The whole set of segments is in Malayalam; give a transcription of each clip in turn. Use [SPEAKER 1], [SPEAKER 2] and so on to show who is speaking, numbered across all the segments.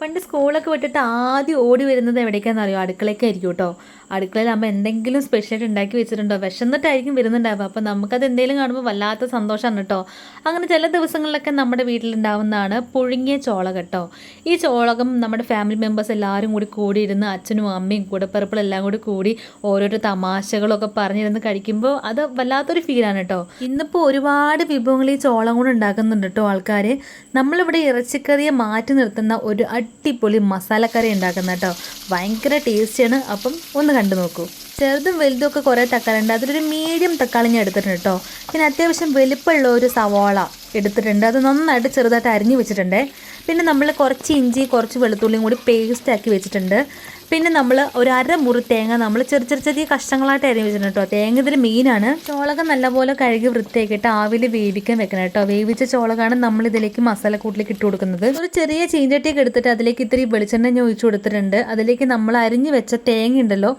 [SPEAKER 1] പണ്ട് സ്കൂളൊക്കെ വിട്ടിട്ട് ആദ്യം ഓടി വരുന്നത് എവിടേക്കാണെന്ന് അറിയോ? അടുക്കളയ്ക്കായിരിക്കും കേട്ടോ അടുക്കളയിലാകുമ്പോൾ എന്തെങ്കിലും സ്പെഷ്യലായിട്ട് ഉണ്ടാക്കി വെച്ചിട്ടുണ്ടോ? വിശന്നിട്ടായിരിക്കും വരുന്നുണ്ടാവുക. അപ്പോൾ നമുക്കത് എന്തെങ്കിലും കാണുമ്പോൾ വല്ലാത്ത സന്തോഷമാണ് കേട്ടോ അങ്ങനെ ചില ദിവസങ്ങളിലൊക്കെ നമ്മുടെ വീട്ടിലുണ്ടാവുന്നതാണ് പുഴുങ്ങിയ ചോള കേട്ടോ ഈ ചോളകം നമ്മുടെ ഫാമിലി മെമ്പേഴ്സ് എല്ലാവരും കൂടി കൂടിയിരുന്ന് അച്ഛനും അമ്മയും കൂടപ്പിറപ്പുകളും എല്ലാം കൂടി കൂടി ഓരോരോ തമാശകളൊക്കെ പറഞ്ഞിരുന്ന് കഴിക്കുമ്പോൾ അത് വല്ലാത്തൊരു ഫീലാണ് കേട്ടോ ഇന്നിപ്പോൾ ഒരുപാട് വിഭവങ്ങൾ ഈ ചോളം കൊണ്ട് ഉണ്ടാക്കുന്നുണ്ട് കേട്ടോ ആൾക്കാർ നമ്മളിവിടെ ഇറച്ചിക്കറിയെ മാറ്റി നിർത്തുന്ന ഒരു അടിപൊളി മസാലക്കറി ഉണ്ടാക്കുന്ന കേട്ടോ. ഭയങ്കര ടേസ്റ്റിയാണ് അപ്പം ഒന്ന് കണ്ടു നോക്കൂ. ചെറുതും വലുതും ഒക്കെ കുറേ തക്കാളി ഉണ്ട് അതിലൊരു മീഡിയം തക്കാളി ഞാൻ എടുത്തിട്ടുണ്ട് കേട്ടോ. പിന്നെ അത്യാവശ്യം വലിപ്പമുള്ള ഒരു സവാള എടുത്തിട്ടുണ്ട്. അത് നന്നായിട്ട് ചെറുതായിട്ട് അരിഞ്ഞു വെച്ചിട്ടുണ്ട്. പിന്നെ നമ്മൾ കുറച്ച് ഇഞ്ചി കുറച്ച് വെളുത്തുള്ളിയും കൂടി പേസ്റ്റാക്കി വെച്ചിട്ടുണ്ട്. പിന്നെ നമ്മൾ ഒരു അര മുറി തേങ്ങ നമ്മൾ ചെറിയ ചെറിയ ചെറിയ കഷ്ണങ്ങളായിട്ട് അരിഞ്ഞ് വെച്ചിട്ടുണ്ട് കേട്ടോ. തേങ്ങ ഇതിൽ മീനാണ് ചോളകം നല്ലപോലെ കഴുകി വൃത്തിയാക്കിയിട്ട് ആവിൽ വേവിക്കാൻ വെക്കണം കേട്ടോ. വേവിച്ച ചോളകാണ് നമ്മൾ ഇതിലേക്ക് മസാലക്കൂട്ടിലേക്ക് ഇട്ട് കൊടുക്കുന്നത്. ഒരു ചെറിയ ചീഞ്ചട്ടിയൊക്കെ എടുത്തിട്ട് അതിലേക്ക് ഇത്തിരി വെളിച്ചെണ്ണ ഞാൻ ഒഴിച്ചു കൊടുത്തിട്ടുണ്ട്. അതിലേക്ക് നമ്മൾ അരിഞ്ഞ് വെച്ച തേങ്ങ ഉണ്ടല്ലോ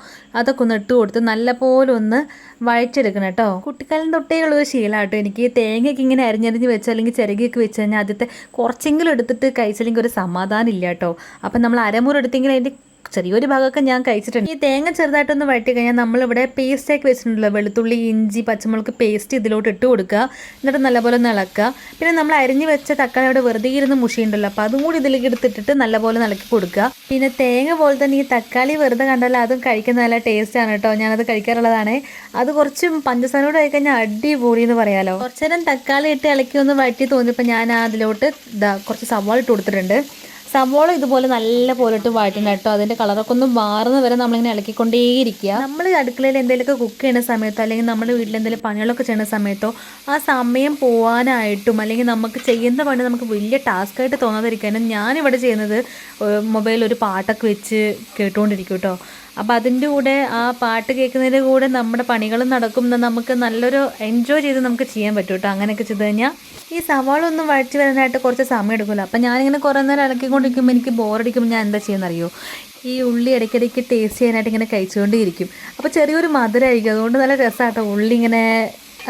[SPEAKER 1] അതൊക്കെ ഒന്ന് ഇട്ട് കൊടുത്ത് നല്ലപോലെ ഒന്ന് വഴച്ചെടുക്കണം കേട്ടോ. കുട്ടിക്കാലം തൊട്ടേ ഉള്ളൊരു ശീലമാട്ടോ എനിക്ക്. തേങ്ങയൊക്കെ ഇങ്ങനെ അരിഞ്ഞരിഞ്ഞ് വെച്ച് അല്ലെങ്കിൽ ചിരകിയൊക്കെ വെച്ച് കഴിഞ്ഞാൽ ആദ്യത്തെ കുറച്ചെങ്കിലും എടുത്തിട്ട് കഴിച്ചില്ലെങ്കിൽ ഒരു സമാധാനം ഇല്ല കേട്ടോ. അപ്പം നമ്മൾ അരമുറി എടുത്തെങ്കിൽ അതിന്റെ ചെറിയൊരു ഭാഗമൊക്കെ ഞാൻ കഴിച്ചിട്ടുണ്ട്. ഈ തേങ്ങ ചെറുതായിട്ടൊന്ന് വഴറ്റി കഴിഞ്ഞാൽ നമ്മളിവിടെ പേസ്റ്റ് ആക്കി വെച്ചിട്ടുണ്ടല്ലോ. വെളുത്തുള്ളി ഇഞ്ചി പച്ചമുളക് പേസ്റ്റ് ഇതിലോട്ട് ഇട്ട് കൊടുക്കുക. എന്നിട്ട് നല്ലപോലെ ഒന്ന് ഇളക്കുക. പിന്നെ നമ്മൾ അരിഞ്ഞ് വെച്ച തക്കാളി അവിടെ വെറുതെ ഇരുന്ന് മുഷിയുണ്ടല്ലോ അപ്പോൾ അതും കൂടി ഇതിലേക്ക് എടുത്തിട്ടിട്ട് നല്ലപോലെ ഇളക്കി കൊടുക്കുക. പിന്നെ തേങ്ങ പോലെ തന്നെ ഈ തക്കാളി വെറുതെ കണ്ടാൽ അതും കഴിക്കുന്ന നല്ല ടേസ്റ്റാണ് കേട്ടോ. ഞാനത് കഴിക്കാറുള്ളതാണ്. അത് കുറച്ച് പഞ്ചസാരയോട് കഴിക്കഴിഞ്ഞാൽ അടിപൊളി എന്ന് പറയാമല്ലോ കുറച്ചു നേരം തക്കാളി ഇട്ട് ഇളക്കി ഒന്ന് വഴറ്റി തോന്നിയപ്പോൾ ഞാൻ അതിലോട്ട് കുറച്ച് സവാള ഇട്ട് കൊടുത്തിട്ടുണ്ട്. സവോള ഇതുപോലെ നല്ല പോലെ ഇട്ട് വഴറ്റണം കേട്ടോ. അതിന്റെ കളറൊക്കെ ഒന്ന് മാറുന്ന വരെ നമ്മളിങ്ങനെ ഇളക്കിക്കൊണ്ടേയിരിക്കുക. നമ്മൾ അടുക്കളയിൽ എന്തെങ്കിലുമൊക്കെ കുക്ക് ചെയ്യുന്ന സമയത്തോ അല്ലെങ്കിൽ നമ്മുടെ വീട്ടിൽ എന്തെങ്കിലും പണികളൊക്കെ ചെയ്യുന്ന സമയത്തോ ആ സമയം പോകാനായിട്ടും അല്ലെങ്കിൽ നമുക്ക് ചെയ്യുന്ന പണി നമുക്ക് വലിയ ടാസ്ക്കായിട്ട് തോന്നാതിരിക്കാനും ഞാനിവിടെ ചെയ്യുന്നത് മൊബൈലിൽ ഒരു പാട്ടൊക്കെ വെച്ച് കേട്ടുകൊണ്ടിരിക്കും കേട്ടോ. അപ്പോൾ അതിന്റെ കൂടെ ആ പാട്ട് കേൾക്കുന്നതിന്റെ കൂടെ നമ്മുടെ പണികളും നടക്കും നമുക്ക് നല്ലൊരു എൻജോയ് ചെയ്ത് നമുക്ക് ചെയ്യാൻ പറ്റും കേട്ടോ അങ്ങനെയൊക്കെ ചെയ്ത് കഴിഞ്ഞാൽ ഈ സവാള ഒന്നും വഴച്ചു വരാനായിട്ട് കുറച്ച് സമയം എടുക്കുമല്ലോ അപ്പം ഞാനിങ്ങനെ കുറേ നേരം ഇളക്കിക്കൊണ്ടിരിക്കുമ്പോൾ എനിക്ക് ബോറടിക്കുമ്പോൾ ഞാൻ എന്താ ചെയ്യുന്നറിയോ? ഈ ഉള്ളി ഇടയ്ക്കിടയ്ക്ക് ടേസ്റ്റ് ചെയ്യാനായിട്ട് ഇങ്ങനെ കഴിച്ചുകൊണ്ടേയിരിക്കും അപ്പോൾ ചെറിയൊരു മധുരമായിരിക്കും അതുകൊണ്ട് നല്ല രസമാട്ടോ ഉള്ളി ഇങ്ങനെ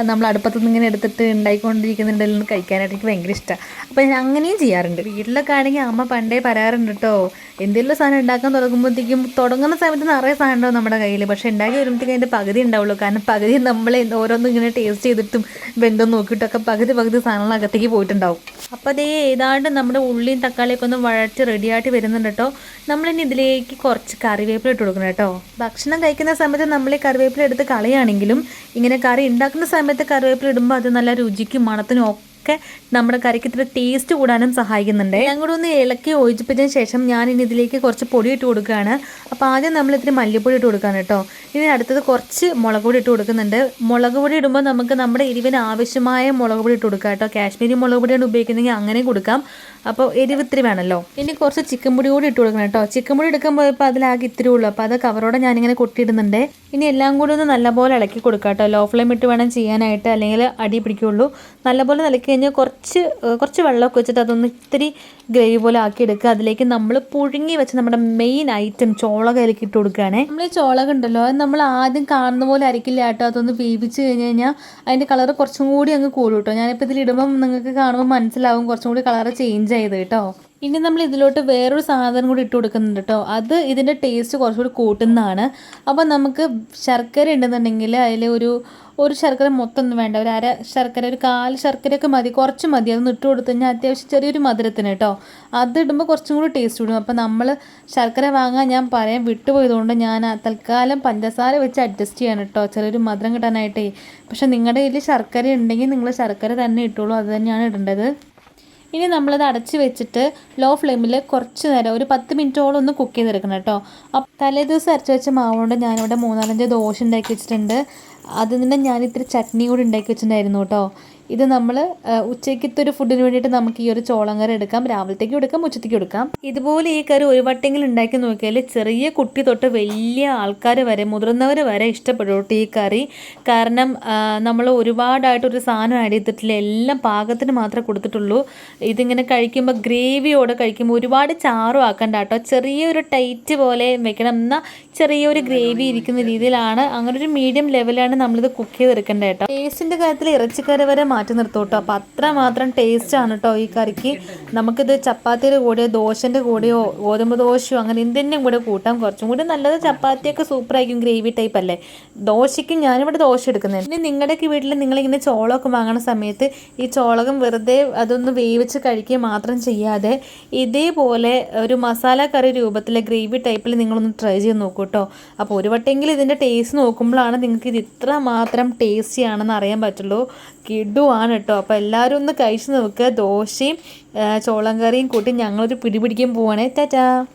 [SPEAKER 1] നമ്മൾ അടുപ്പത്തു നിന്ന് ഇങ്ങനെ എടുത്തിട്ട് ഉണ്ടായിക്കൊണ്ടിരിക്കുന്നുണ്ടെങ്കിൽ നിന്ന് കഴിക്കാനായിട്ട് എനിക്ക് ഭയങ്കര ഇഷ്ടമാണ് അപ്പോൾ ഞാൻ അങ്ങനെയും ചെയ്യാറുണ്ട്. വീട്ടിലൊക്കെ ആണെങ്കിൽ അമ്മ പണ്ടേ പറയാറുണ്ട് കേട്ടോ എന്തെങ്കിലും സാധനം ഉണ്ടാക്കാൻ തുടങ്ങുമ്പോഴത്തേക്കും തുടങ്ങുന്ന സമയത്ത് നിറയെ സാധനം ഉണ്ടാവും നമ്മുടെ കയ്യിൽ പക്ഷേ ഉണ്ടാക്കി വരുമ്പോഴത്തേക്കും അതിന്റെ പകുതി ഉണ്ടാവുള്ളൂ. കാരണം പകുതി നമ്മൾ ഓരോന്നും ഇങ്ങനെ ടേസ്റ്റ് ചെയ്തിട്ടും ബന്ധം നോക്കിയിട്ടൊക്കെ പകുതി പകുതി സാധനങ്ങൾ അകത്തേക്ക് പോയിട്ടുണ്ടാവും. അപ്പോൾ അതേ ഏതാണ്ട് നമ്മുടെ ഉള്ളിയും തക്കാളിയൊക്കെ ഒന്ന് വഴച്ച് റെഡിയായിട്ട് വരുന്നുണ്ട് കേട്ടോ നമ്മളിനി ഇതിലേക്ക് കുറച്ച് കറിവേപ്പില ഇട്ട് കൊടുക്കണം കേട്ടോ ഭക്ഷണം കഴിക്കുന്ന സമയത്ത് നമ്മൾ ഈ കറിവേപ്പില എടുത്ത് കളയാണെങ്കിലും ഇങ്ങനെ കറി ഉണ്ടാക്കുന്ന സമയത്ത് കറിവേപ്പില ഇടുമ്പോൾ അത് നല്ല രുചിക്കും മണത്തിനും ഒക്കെ നമ്മുടെ കറിക്ക് ഇത്തിരി ടേസ്റ്റ് കൂടാനും സഹായിക്കുന്നുണ്ട്. കൂടെ ഒന്ന് ഇളക്കി യോജിപ്പിച്ചതിന് ശേഷം ഞാൻ ഇനി ഇതിലേക്ക് കുറച്ച് പൊടി ഇട്ട് കൊടുക്കുകയാണ്. അപ്പോൾ ആദ്യം നമ്മൾ ഇത്തിരി മല്ലിപ്പൊടി ഇട്ട് കൊടുക്കുകയാണ് കേട്ടോ. ഇനി അടുത്തത് കുറച്ച് മുളക് പൊടി ഇട്ട് കൊടുക്കുന്നുണ്ട്. മുളക് പൊടി ഇടുമ്പോൾ നമുക്ക് നമ്മുടെ എരിവിന് ആവശ്യമായ മുളക് പൊടി ഇട്ട് കൊടുക്കാം കേട്ടോ. കാശ്മീരി മുളക് പൊടിയാണ് ഉപയോഗിക്കുന്നതെങ്കിൽ അങ്ങനെ കൊടുക്കാം. അപ്പോൾ എരിവ് ഇത്തിരി വേണമല്ലോ. ഇനി കുറച്ച് ചിക്കൻ പൊടി കൂടി ഇട്ട് കൊടുക്കണം കേട്ടോ. ചിക്കൻ പൊടി എടുക്കാൻ പോയപ്പോൾ അതിലാകെ ഇത്തിരി ഉള്ളൂ. അപ്പോൾ അത് കവറോടെ ഞാനിങ്ങനെ കൊട്ടിയിടുന്നുണ്ട്. ഇനി എല്ലാം കൂടി ഒന്ന് നല്ലപോലെ ഇളക്കി കൊടുക്കാം കേട്ടോ ലോ ഫ്ലെയിം ഇട്ട് വേണം ചെയ്യാനായിട്ട് അല്ലെങ്കിൽ അടി പിടിക്കുള്ളൂ. നല്ലപോലെ ഇളക്കി കഴിഞ്ഞാൽ കുറച്ച് കുറച്ച് വെള്ളമൊക്കെ വെച്ചിട്ട് അതൊന്ന് ഇത്തിരി ഗ്രേവി പോലെ ആക്കി എടുക്കുക. അതിലേക്ക് നമ്മൾ പുഴുങ്ങി വെച്ച് നമ്മുടെ മെയിൻ ഐറ്റം ചോളക അതിലേക്ക് ഇട്ട് കൊടുക്കുകയാണേ. നമ്മൾ ഈ ചോളക ഉണ്ടല്ലോ അത് നമ്മൾ ആദ്യം കാണുന്ന പോലെ അരക്കില്ല കേട്ടോ. അതൊന്ന് വേവിച്ച് കഴിഞ്ഞ് കഴിഞ്ഞാൽ അതിന്റെ കളർ കുറച്ചും കൂടി അങ്ങ് കൂടും കേട്ടോ. ഞാനിപ്പോൾ ഇതിലിടുമ്പം നിങ്ങൾക്ക് കാണുമ്പോൾ മനസ്സിലാവും കുറച്ചും കൂടി കളർ ചേഞ്ച് ചെയ്ത് കേട്ടോ. ഇനി നമ്മൾ ഇതിലോട്ട് വേറൊരു സാധനം കൂടി ഇട്ട് കൊടുക്കുന്നുണ്ട് കേട്ടോ. അത് ഇതിന്റെ ടേസ്റ്റ് കുറച്ചുകൂടി കൂട്ടുന്നതാണ്. അപ്പോൾ നമുക്ക് ശർക്കര ഉണ്ടെന്നുണ്ടെങ്കിൽ അതിൽ ഒരു ഒരു ശർക്കര മൊത്തം ഒന്നും വേണ്ട. ഒരു അര ശർക്കര ഒരു കാൽ ശർക്കരയൊക്കെ മതി. കുറച്ച് മതി. അതൊന്ന് ഇട്ട് കൊടുത്തു കഴിഞ്ഞാൽ അത്യാവശ്യം ചെറിയൊരു മധുരത്തിന് കേട്ടോ. അത് ഇടുമ്പോൾ കുറച്ചും കൂടി ടേസ്റ്റ് കൂടും. അപ്പോൾ നമ്മൾ ശർക്കര വാങ്ങാൻ ഞാൻ പറയാൻ വിട്ടുപോയതുകൊണ്ട് ഞാൻ തൽക്കാലം പഞ്ചസാര വെച്ച് അഡ്ജസ്റ്റ് ചെയ്യണം കേട്ടോ. ചെറിയൊരു മധുരം കിട്ടാനായിട്ടേ. പക്ഷേ നിങ്ങളുടെ കയ്യിൽ ശർക്കര ഉണ്ടെങ്കിൽ നിങ്ങൾ ശർക്കര തന്നെ ഇട്ടുള്ളൂ അത് തന്നെയാണ് ഇടേണ്ടത്. ഇനി നമ്മളത് അടച്ച് വെച്ചിട്ട് ലോ ഫ്ലെയിമിൽ കുറച്ച് നേരം ഒരു പത്ത് മിനിറ്റോളം ഒന്ന് കുക്ക് ചെയ്തെടുക്കണം കേട്ടോ. തലേ ദിവസം അരച്ച് വെച്ച മാവുകൊണ്ട് ഞാനിവിടെ മൂന്നാലഞ്ച് ദോശ ഉണ്ടാക്കി വെച്ചിട്ടുണ്ട്. അതിൽ നിന്ന് ഞാൻ ഇത്തിരി ചട്നി കൂടി ഉണ്ടാക്കി വെച്ചിട്ടുണ്ടായിരുന്നു കേട്ടോ. ഇത് നമ്മൾ ഉച്ചയ്ക്കത്തെ ഒരു ഫുഡിന് വേണ്ടിയിട്ട് നമുക്ക് ഈ ഒരു ചോളം കറി എടുക്കാം. രാവിലത്തേക്കും എടുക്കാം ഉച്ചത്തേക്കും എടുക്കാം. ഇതുപോലെ ഈ കറി ഒരു വട്ടെങ്കിലും ഉണ്ടാക്കി നോക്കിയാൽ ചെറിയ കുട്ടി തൊട്ട് വലിയ ആൾക്കാർ വരെ മുതിർന്നവർ വരെ ഇഷ്ടപ്പെടും കേട്ടോ ഈ കറി. കാരണം നമ്മൾ ഒരുപാടായിട്ടൊരു സാധനം ആഡ് ചെയ്തിട്ടില്ല. എല്ലാം പാകത്തിന് മാത്രമേ കൊടുത്തിട്ടുള്ളൂ. ഇതിങ്ങനെ കഴിക്കുമ്പോൾ ഗ്രേവിയോടെ കഴിക്കുമ്പോൾ ഒരുപാട് ചാറും ആക്കണ്ട കേട്ടോ. ചെറിയൊരു ടൈറ്റ് പോലെ വെക്കണം. എന്നാൽ ചെറിയൊരു ഗ്രേവി ഇരിക്കുന്ന രീതിയിലാണ്. അങ്ങനെ ഒരു മീഡിയം ലെവലാണ് വേണം നമ്മളിത് കുക്ക് ചെയ്തെടുക്കേണ്ടത് കേട്ടോ ടേസ്റ്റിന്റെ കാര്യത്തിൽ ഇറച്ചിക്കറി വരെ മാറ്റി നിർത്തോട്ടോ കേട്ടോ അപ്പോൾ അത്രമാത്രം ടേസ്റ്റ് ആണ് കേട്ടോ ഈ കറിക്ക്. നമുക്കിത് ചപ്പാത്തിയുടെ കൂടെയോ ദോശന്റെ കൂടെയോ ഗോതമ്പ് ദോശയോ അങ്ങനെ എന്തിന്റെയും കൂടെ കൂട്ടാം. കുറച്ചും കൂടി നല്ലത് ചപ്പാത്തിയൊക്കെ സൂപ്പറായിരിക്കും ഗ്രേവി ടൈപ്പ് അല്ലേ. ദോശയ്ക്ക് ഞാനിവിടെ ദോശ എടുക്കുന്നത് ഇനി നിങ്ങളുടെയൊക്കെ വീട്ടിൽ നിങ്ങളിങ്ങനെ ചോളമൊക്കെ വാങ്ങുന്ന സമയത്ത് ഈ ചോളകം വെറുതെ അതൊന്ന് വേവിച്ച് കഴിക്കുക മാത്രം ചെയ്യാതെ ഇതേപോലെ ഒരു മസാല കറി രൂപത്തിലെ ഗ്രേവി ടൈപ്പിൽ നിങ്ങളൊന്ന് ട്രൈ ചെയ്ത് നോക്കൂ കേട്ടോ അപ്പോൾ ഒരു വട്ടെങ്കിലും ഇതിന്റെ ടേസ്റ്റ് നോക്കുമ്പോഴാണ് നിങ്ങൾക്ക് ഇത് ഇത്ര മാത്രം ടേസ്റ്റി ആണെന്ന് അറിയാൻ പറ്റുള്ളൂ. കിടുവാണ് കേട്ടോ അപ്പോൾ എല്ലാവരും ഒന്ന് കഴിച്ച് നോക്കുക ദോശയും ചോളം കറിയും കൂട്ടി ഞങ്ങളൊരു പിടി പിടിക്കാൻ പോവാണേ. ടാറ്റാ.